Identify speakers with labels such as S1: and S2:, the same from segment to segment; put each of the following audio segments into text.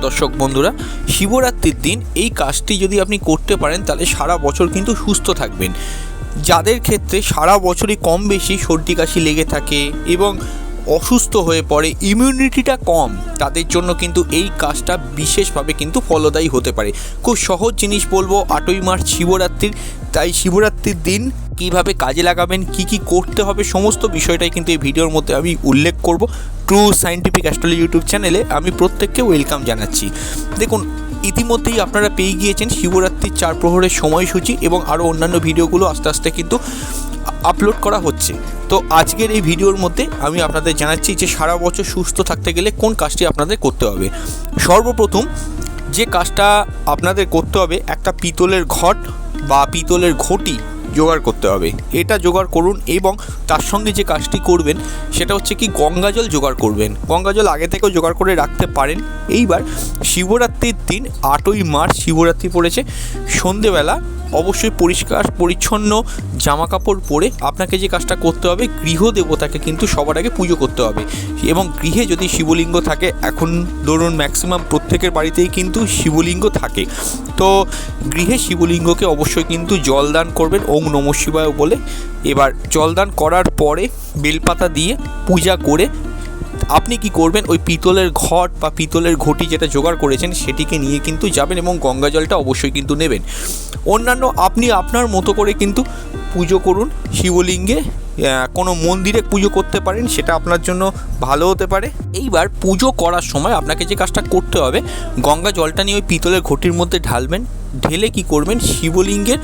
S1: দর্শক বন্ধুরা, শিবরাত্রির দিন এই কাজটি যদি আপনি করতে পারেন, তাহলে সারা বছর কিন্তু সুস্থ থাকবেন। যাদের ক্ষেত্রে সারা বছরই কম বেশি সর্দি কাশি লেগে থাকে এবং অসুস্থ হয়ে পড়ে ইমিউনিটিটা কম, তাদের জন্য কিন্তু এই কাজটা বিশেষভাবে কিন্তু ফলদায়ী হতে পারে। খুব সহজ জিনিস বলব, আটই মার্চ শিবরাত্রির, তাই শিবরাত্রির দিন কীভাবে কাজে লাগাবেন, কি কি করতে হবে, সমস্ত বিষয়টাই কিন্তু এই ভিডিওর মধ্যে আমি উল্লেখ করব। ট্রু সায়েন্টিফিক অ্যাস্ট্রোলজি ইউটিউব চ্যানেলে আমি প্রত্যেককে ওয়েলকাম জানাচ্ছি। দেখুন, ইতিমধ্যেই আপনারা পেয়ে গিয়েছেন শিবরাত্রির চার প্রহরের সময়সূচি এবং আরও অন্যান্য ভিডিওগুলো আস্তে আস্তে কিন্তু আপলোড করা হচ্ছে। তো আজকের এই ভিডিওর মধ্যে আমি আপনাদের জানাচ্ছি যে সারা বছর সুস্থ থাকতে গেলে কোন কাজটি আপনাদের করতে হবে। সর্বপ্রথম যে কাজটা আপনাদের করতে হবে, একটা পিতলের ঘট বা পিতলের ঘটি জোগাড় করতে হবে। এটা জোগাড় করুন এবং তার সঙ্গে যে কাজটি করবেন, সেটা হচ্ছে কি গঙ্গা জল জোগাড় করবেন। গঙ্গা জল আগে থেকেও জোগাড় করে রাখতে পারেন। এইবার শিবরাত্রির দিন আটই মার্চ শিবরাত্রি পড়েছে। সন্ধেবেলা অবশ্যই পরিষ্কার, পরিচ্ছন্ন জামা কাপড় পরে আপনাকে যে কাজটা করতে হবে গৃহ দেবতাকে কিন্তু সবার আগে পুজো করতে হবে। এবং গৃহে যদি শিবলিঙ্গ থাকে, এখন ধরুন ম্যাক্সিমাম প্রত্যেকের বাড়িতেই কিন্তু শিবলিঙ্গ থাকে। তো গৃহে শিবলিঙ্গকে অবশ্যই কিন্তু জলদান করবেন, ওং নম শিবায় বলে। এবার জলদান করার পরে বেলপাতা দিয়ে পূজা করে আপনি কি করবেন? ওই পিতলের ঘট বা পিতলের ঘটি যেটা জোগাড় করেছেন, সেটিকে নিয়ে কিন্তু যাবেন এবং গঙ্গা জলটা অবশ্যই কিন্তু নেবেন। অন্যান্য আপনি আপনার মতো করে কিন্তু পুজো করুন। শিবলিঙ্গে কোনো মন্দিরে পুজো করতে পারেন, সেটা আপনার জন্য ভালো হতে পারে। এইবার পুজো করার সময় আপনাকে যে কাজটা করতে হবে, গঙ্গা জলটা নিয়ে ওই পিতলের ঘটির মধ্যে ঢালবেন। ঢেলে কি করবেন? শিবলিঙ্গের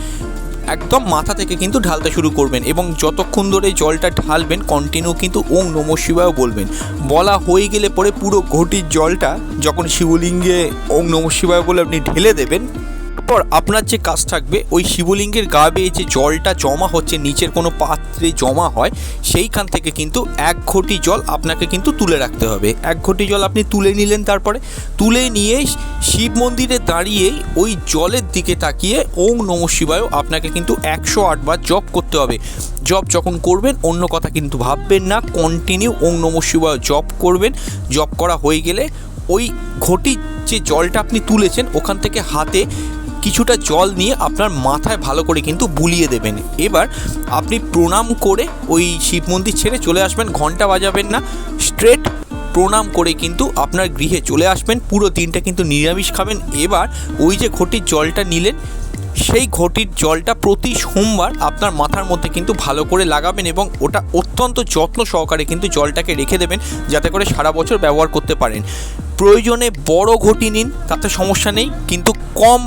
S1: একদম মাথা থেকে কিন্তু ঢালতে শুরু করবেন এবং যতক্ষণ ধরে জলটা ঢালবেন কন্টিনিউ কিন্তু ওং নম শিবায় বলবেন। বলা হয়ে গেলে পরে পুরো ঘটির জলটা যখন শিবলিঙ্গে ওং নম শিবায় বলে আপনি ঢেলে দেবেন তারপর আপনার যে কাজ থাকবে, ওই শিবলিঙ্গের গা বেয়ে যে জলটা জমা হচ্ছে, নিচের কোনো পাত্রে জমা হয়, সেইখান থেকে কিন্তু এক ঘটি জল আপনাকে কিন্তু তুলে রাখতে হবে। এক ঘটি জল আপনি তুলে নিলেন তারপরে, তুলে নিয়ে শিব মন্দিরে দাঁড়িয়েই ওই জলের দিকে তাকিয়ে ওং নম শিবায় আপনাকে কিন্তু একশো আটবার জপ করতে হবে। জপ যখন করবেন, অন্য কথা কিন্তু ভাববেন না কন্টিনিউ ওং নম শিবায় জপ করবেন। জপ করা হয়ে গেলে ওই ঘটির যে জলটা আপনি তুলেছেন, ওখান থেকে হাতে কিছুটা জল নিয়ে আপনার মাথায় ভালো করে কিন্তু বুলিয়ে দেবেন। এবার আপনি প্রণাম করে ওই শিব মন্দির ছেড়ে চলে আসবেন, ঘণ্টা বাজাবেন না, স্ট্রেট প্রণাম করে কিন্তু আপনার গৃহে চলে আসবেন, পুরো দিনটা কিন্তু নিরামিষ খাবেন। এবার ওই যে ঘটির জলটা নিলেন, সেই ঘটির জলটা প্রতি সোমবার আপনার মাথার মধ্যে কিন্তু ভালো করে লাগাবেন এবং ওটা অত্যন্ত যত্ন সহকারে কিন্তু জলটাকে রেখে দেবেন, যাতে করে সারা বছর ব্যবহার করতে পারেন। প্রয়োজনে বড় ঘটি নিন, তাতে সমস্যা নেই, কিন্তু কম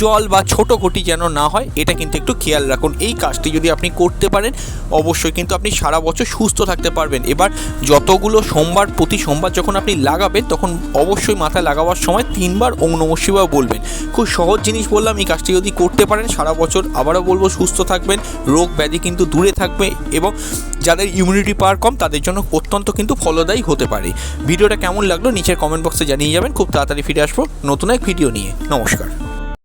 S1: জল বা ছোট ঘটি যেন না হয়, এটা কিন্তু একটু খেয়াল রাখুন। এই কাজটি যদি আপনি করতে পারেন, অবশ্যই কিন্তু আপনি সারা বছর সুস্থ থাকতে পারবেন। এবার যতগুলো সোমবার, প্রতি সোমবার যখন আপনি লাগাবেন, তখন অবশ্যই মাথায় লাগাবার সময় তিনবার ওং বলবেন। খুব সহজ জিনিস বললাম, এই কাজটি যদি করতে পারেন, সারা বছর আবারও বলব সুস্থ থাকবেন, রোগ ব্যাধি কিন্তু দূরে থাকবে এবং যাদের ইমিউনিটি পাওয়ার কম, তাদের জন্য অত্যন্ত কিন্তু ফলদায়ী হতে পারে। ভিডিওটা কেমন লাগল, নিচের কমেন্ট বক্সে জানিয়ে যাবেন। খুব তাড়াতাড়ি ফিরে আসব নতুন এক ভিডিও নিয়ে। নমস্কার।